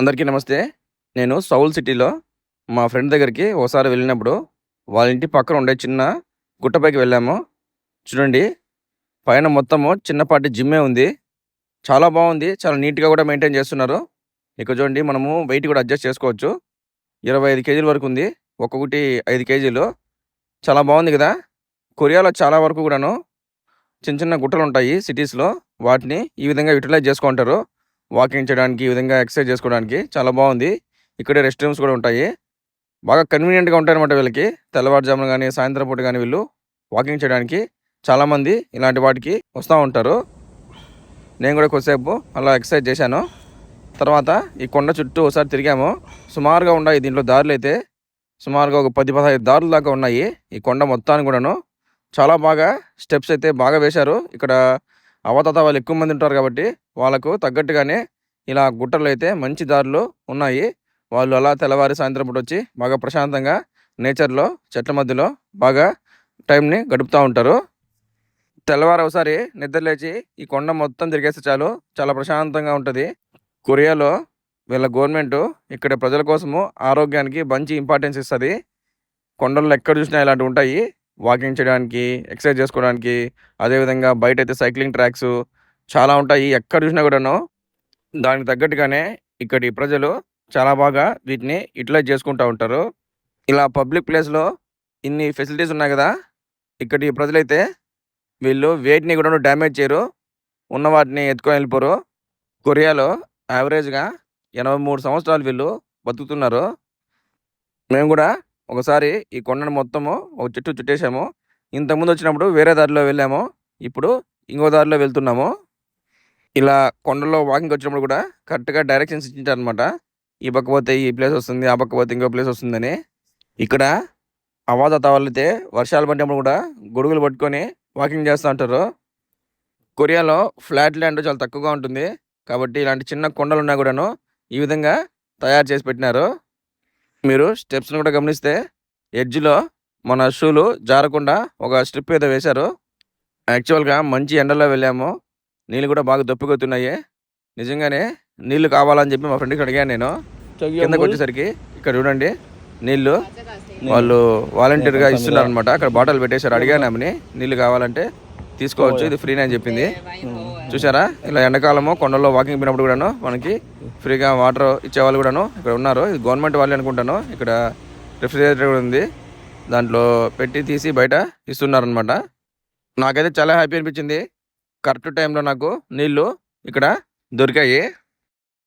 అందరికీ నమస్తే. నేను సౌల్ సిటీలో మా ఫ్రెండ్ దగ్గరికి ఒకసారి వెళ్ళినప్పుడు వాళ్ళ ఇంటి పక్కన ఉండే చిన్న గుట్టపైకి వెళ్ళాము. చూడండి పైన మొత్తము చిన్నపాటి జిమ్మే ఉంది. చాలా బాగుంది. చాలా నీట్గా కూడా మెయింటైన్ చేస్తున్నారు. ఇక్కడ చూడండి మనము వెయిట్ కూడా అడ్జస్ట్ చేసుకోవచ్చు. ఇరవై ఐదు కేజీల వరకు ఉంది. ఒక్కొక్కటి ఐదు కేజీలు. చాలా బాగుంది కదా? కొరియాలో చాలా వరకు కూడాను చిన్న చిన్న గుట్టలు ఉంటాయి సిటీస్లో. వాటిని ఈ విధంగా యూటిలైజ్ చేసుకుంటారు. వాకింగ్ చేయడానికి ఈ విధంగా ఎక్సర్సైజ్ చేసుకోవడానికి చాలా బాగుంది. ఇక్కడే రెస్ట్ రూమ్స్ కూడా ఉంటాయి. బాగా కన్వీనియంట్గా ఉంటాయన్నమాట వీళ్ళకి. తెల్లవారుజామున కానీ సాయంత్రం పూట కానీ వీళ్ళు వాకింగ్ చేయడానికి చాలామంది ఇలాంటి వాటికి వస్తూ ఉంటారు. నేను కూడా కొద్దిసేపు అలా ఎక్సర్సైజ్ చేశాను. తర్వాత ఈ కొండ చుట్టూ ఒకసారి తిరిగాము. సుమారుగా ఉన్నాయి దీంట్లో దారులు అయితే. సుమారుగా ఒక పది పదహైదు దారులు దాకా ఉన్నాయి ఈ కొండ మొత్తాన్ని కూడాను. చాలా బాగా స్టెప్స్ అయితే బాగా వేశారు. ఇక్కడ అవతాత వాళ్ళు ఎక్కువ మంది ఉంటారు కాబట్టి వాళ్ళకు తగ్గట్టుగానే ఇలా గుట్టలు అయితే మంచి దారులు ఉన్నాయి. వాళ్ళు అలా తెల్లవారి సాయంత్రం పూట వచ్చి బాగా ప్రశాంతంగా నేచర్లో చెట్ల మధ్యలో బాగా టైంని గడుపుతూ ఉంటారు. తెల్లవారు ఒకసారి నిద్రలేచి ఈ కొండ మొత్తం తిరిగేస్తే చాలు చాలా ప్రశాంతంగా ఉంటుంది. కొరియాలో వీళ్ళ గవర్నమెంట్ ఇక్కడ ప్రజల కోసము ఆరోగ్యానికి మంచి ఇంపార్టెన్స్ ఇస్తుంది. కొండల్లో ఎక్కడ చూసినా ఇలాంటివి ఉంటాయి. వాకింగ్ చేయడానికి ఎక్సర్సైజ్ చేసుకోవడానికి అదేవిధంగా బయట అయితే సైక్లింగ్ ట్రాక్స్ చాలా ఉంటాయి. ఎక్కడ చూసినా కూడాను దానికి తగ్గట్టుగానే ఇక్కడి ప్రజలు చాలా బాగా వీటిని యూటిలైజ్ చేసుకుంటూ ఉంటారు. ఇలా పబ్లిక్ ప్లేస్లో ఇన్ని ఫెసిలిటీస్ ఉన్నాయి కదా ఇక్కడి ప్రజలైతే వీళ్ళు వెయిట్ని కూడా డ్యామేజ్ చేయరు. ఉన్న వాటిని ఎత్తుకొని వెళ్ళిపోరు. కొరియాలో యావరేజ్గా ఎనభై మూడు సంవత్సరాలు వీళ్ళు బతుకుతున్నారు. మేము కూడా ఒకసారి ఈ కొండను మొత్తము ఒక చుట్టూ చుట్టేసాము. ఇంతకుముందు వచ్చినప్పుడు వేరే దారిలో వెళ్ళాము. ఇప్పుడు ఇంకో దారిలో వెళ్తున్నాము. ఇలా కొండలో వాకింగ్ వచ్చినప్పుడు కూడా కరెక్ట్గా డైరెక్షన్స్ ఇచ్చింటారు ఈ పక్క పోతే ఈ ప్లేస్ వస్తుంది ఆ పక్క పోతే ఇంకో ప్లేస్ వస్తుందని. ఇక్కడ అవాదత తవలితే వర్షాలు పడినప్పుడు కూడా గొడుగులు పట్టుకొని వాకింగ్ చేస్తూ ఉంటారు. కొరియాలో ఫ్లాట్ ల్యాండ్ చాలా తక్కువగా ఉంటుంది. కాబట్టి ఇలాంటి చిన్న కొండలు ఉన్నా కూడాను ఈ విధంగా తయారు చేసి పెట్టినారు. మీరు స్టెప్స్ని కూడా గమనిస్తే ఎడ్జ్లో మన షూలు జారకుండా ఒక స్ట్రిప్ ఏదో వేశారు. యాక్చువల్గా మంచి ఎండలో వెళ్ళాము. నీళ్ళు కూడా బాగా దొప్పికొస్తున్నాయి నిజంగానే నీళ్ళు కావాలని చెప్పి మా ఫ్రెండ్కి అడిగాను నేను. కిందకు వచ్చేసరికి ఇక్కడ చూడండి నీళ్ళు వాళ్ళు వాలంటీర్గా ఇస్తున్నారు అనమాట అక్కడ బాటిల్ పెట్టేశారు. అడిగాను ఆమెని నీళ్ళు కావాలంటే తీసుకోవచ్చు. ఇది ఫ్రీనే అని చెప్పింది. చూసారా ఇలా ఎండాకాలము కొండల్లో వాకింగ్ పోయినప్పుడు కూడాను మనకి ఫ్రీగా వాటర్ ఇచ్చేవాళ్ళు కూడాను ఇక్కడ ఉన్నారు. ఇది గవర్నమెంట్ వాళ్ళు అనుకుంటాను. ఇక్కడ రిఫ్రిజిరేటర్ కూడా ఉంది. దాంట్లో పెట్టి తీసి బయట ఇస్తున్నారనమాట నాకైతే చాలా హ్యాపీ అనిపించింది. కరెక్ట్ టైంలో నాకు నీళ్ళు ఇక్కడ దొరికాయి.